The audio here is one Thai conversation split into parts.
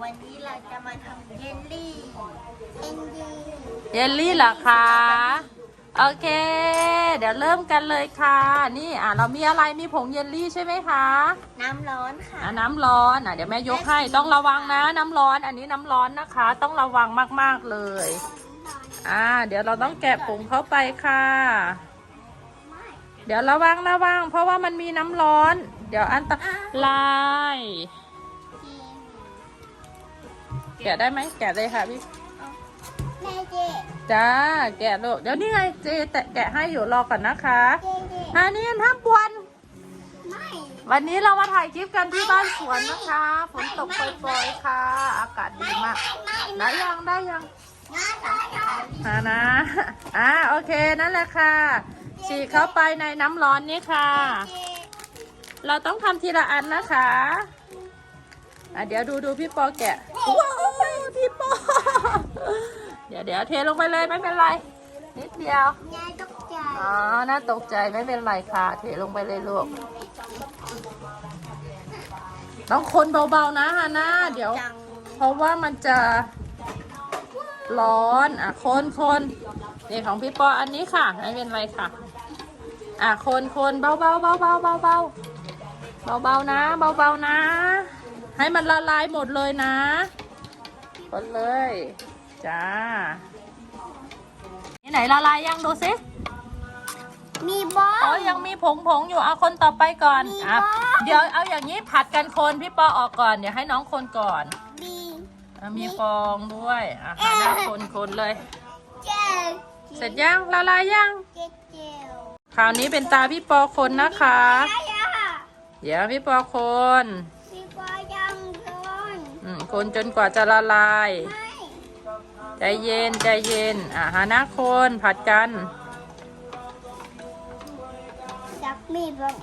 วันนี้เราจะมาทำเยลลี่เยลลี่เยลลี่เหรอคะ โอเค เดี๋ยวเริ่มกันเลยค่ะ นี่อะเรามีอะไรมีผงเยลลี่ใช่ไหมคะน้ำร้อนค่ะอะน้ำร้อนอะเดี๋ยวแม่ยกให้ต้องระวังนะ น้ำร้อน อันนี้น้ำร้อนนะคะ ต้องระวังมากๆเลย อ่า เดี๋ยวเราต้องแกะผงเข้าไปค่ะ เดี๋ยวระวังระวังเพราะว่ามันมีน้ำร้อน เดี๋ยวอันตราย แกะได้ไหมแกะเลยค่ะพี่แม่เจจ้าแกะลูกเดี๋ยวนี่ไงเจแตะแกะให้อยู่รอก่อนนะคะเจเจอันนี้ห้ามปวน ไม่วันนี้เรามาถ่ายคลิปกันที่บ้านสวนนะคะฝนตกปล่อยๆค่ะ อากาศดีมากได้ยังได้ยังน้าตายแล้วอ่านะอ่าโอเคนั่นแหละค่ะฉีกเข้าไปในน้ำร้อนนี่ค่ะ เจเราต้องทำทีละอันนะคะอะเดี๋ยวดูดูพี่ปอแกะ ว้าวพี่ปอเดี๋ยวเดี๋ยวเทลงไปเลยไม่เป็นไร นิดเดียว ยายตกใจอ๋อ น่าตกใจไม่เป็นไรค่ะ เทลงไปเลยลูก ต้องคนเบาๆนะฮาน่าเดี๋ยว จังเพราะว่ามันจะร้อน อะ คนคนนี่ของพี่ปออันนี้ค่ะ ไม่เป็นไรค่ะ อะ คนคนเบาๆเบาๆเบาๆเบาๆเบาๆเบาๆนะ เบาๆนะ ให้มันละลายหมดเลยนะคนเลย จ้านี่ไหนละลายยังดูสิมีบออ๋อลยังมีผงผงๆอยู่เอาคนต่อไปก่อนมีอะบ้างเดี๋ยวเอาอย่างนี้ผัดกันคนพี่ปอออกก่อนเดี๋ยวให้น้องคนก่อนมีอะมีฟองด้วยอะหาหน้าคนคนๆเลยเจเสร็จยังละลายยังเจเจคราวนี้เป็นตาพี่ปอคนนะคะยายาเดี๋ยวพี่ปอคน คนจนกว่าจะละลายไม่ใจเย็นใจเย็น อะหาหน้าคนผัดกันจับมีบอล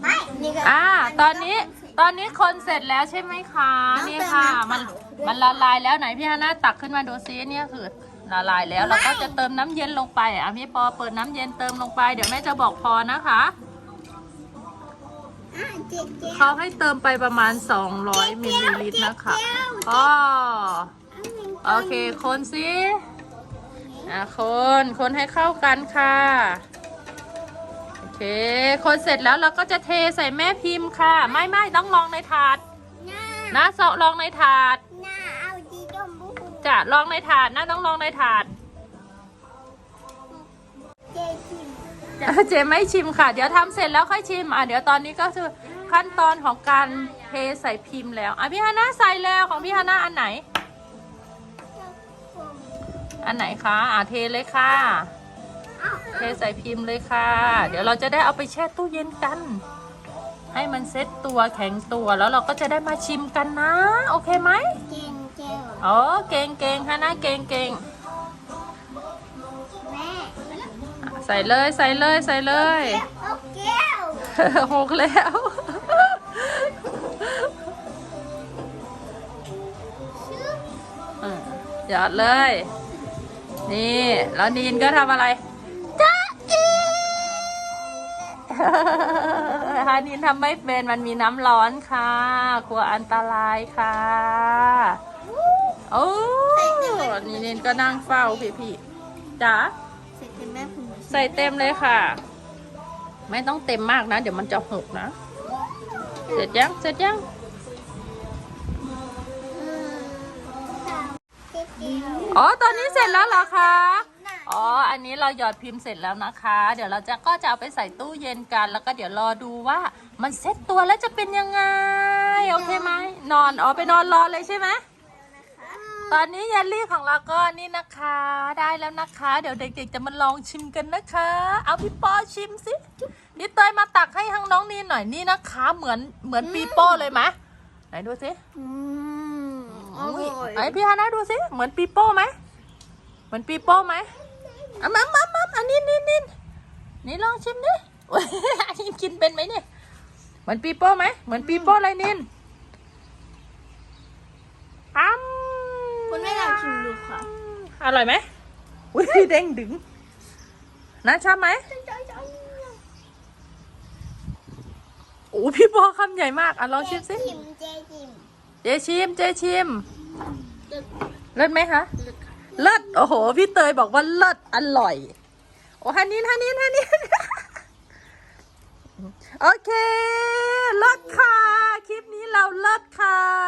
ไม่นี่ก็อ่าตอนนี้ตอนนี้คนเสร็จแล้วใช่ไหมคะนี่ค่ะมันมันละลายแล้วไหนพี่ฮาน่าตักขึ้นมาดูซิเนี่ยคือละลายแล้วเราก็จะเติมน้ำเย็นลงไปอะพี่ปอเปิดน้ำเย็นเติมลงไปเดี๋ยวแม่จะบอกพอนะคะอะ เจเจเขาให้เติมไปประมาณ 200มิลลิลิตรนะคะอ๋อโอเค คนสิอะคน คนให้เข้ากันค่ะ โอเค คนเสร็จแล้วเราก็จะเทใส่แม่พิมพ์ค่ะ ไม่ไม่ต้องลองในถาดหน้านะเสาะลองในถาดหน้าเอาดีดมบุกจะลองในถาดนะต้องลองในถาด เจไม่ชิมค่ะ เดี๋ยวทำเสร็จแล้วค่อยชิม อะเดี๋ยวตอนนี้ก็คือขั้นตอนของการเทใส่พิมพ์แล้ว อะพี่ฮาน่าใส่แล้วของพี่ฮาน่าอันไหน อันไหนคะ อะเทเลยค่ะ เทใส่พิมพ์เลยค่ะ เดี๋ยวเราจะได้เอาไปแช่ตู้เย็นกัน ให้มันเซ็ตตัวแข็งตัวแล้วเราก็จะได้มาชิมกันนะ โอเคไหมเจนเจลอ๋อ เก่งเก่งฮาน่าเก่งเก่ง ใส่เลยใส่เลยใส่เลยโอเก้วหกแล้วอืมหยอดเลย นี่ แล้วนีนก็ทำอะไรจ้าอีฮานินทำไม่เป็นมันมีน้ำร้อนค่ะกลัวอันตรายค่ะโอ้นี่นินก็นั่งเฝ้าพี่พี่ๆจ๋า เสร็จเป็นแม่คุณใส่เต็มเลยค่ะ ไม่ต้องเต็มมากนะ เดี๋ยวมันจะหกนะ เสร็จยัง เสร็จยังเจเจลอ๋อ ตอนนี้เสร็จแล้วเหรอคะ อ๋อ อันนี้เราหยอดพิมพ์เสร็จแล้วนะคะ เดี๋ยวเราจะก็จะเอาไปใส่ตู้เย็นกัน แล้วก็เดี๋ยวรอดูว่ามันเซ็ตตัวแล้วจะเป็นยังไง โอเคไหม นอน อ๋อ ไปนอนรอเลยใช่ไหม ตอนนี้เยลลี่ของเราก็นี่นะคะ ได้แล้วนะคะ เดี๋ยวเด็กๆจะมาลองชิมกันนะคะ เอาพี่ปอชิมสินี่เตยมาตักให้ทางน้องนีนหน่อยนี่นะคะ เหมือนเหมือนปีโป้เลยไหมไหนดูสิอืมออุ๊ยร่อยไหนพี่ฮานะดูสิเหมือนปีโป้ไหมเหมือนปีโป้ไหมอะมามามาอันนี้นี่นี่นี่ลองชิมดิอุ๊ยอันนี้กินเป็นไหมเนี่ยเหมือนปีโป้ไหมเหมือนปีโป้เลยนินอ้ำ คุณไม่ลองชิมดูค่ะ อร่อยไหมอุ้ยเด้งดึงนะชอบไหมโอ้พี่ปอคำใหญ่มาก อะลองชิมสิจิมเจจิม เจชิม เจชิม เลิศไหมคะ เลิศ โอ้โห พี่เตยบอกว่าเลิศ อร่อย โอ้ฮันนี่ฮันนี่ฮันนี่โอเค เลิศค่ะ คลิปนี้เราเลิศค่ะเดี๋ยวขอ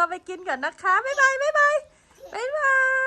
ตัวไปกินก่อนนะคะ บ๊ายบาย บ๊ายบาย บ๊ายบาย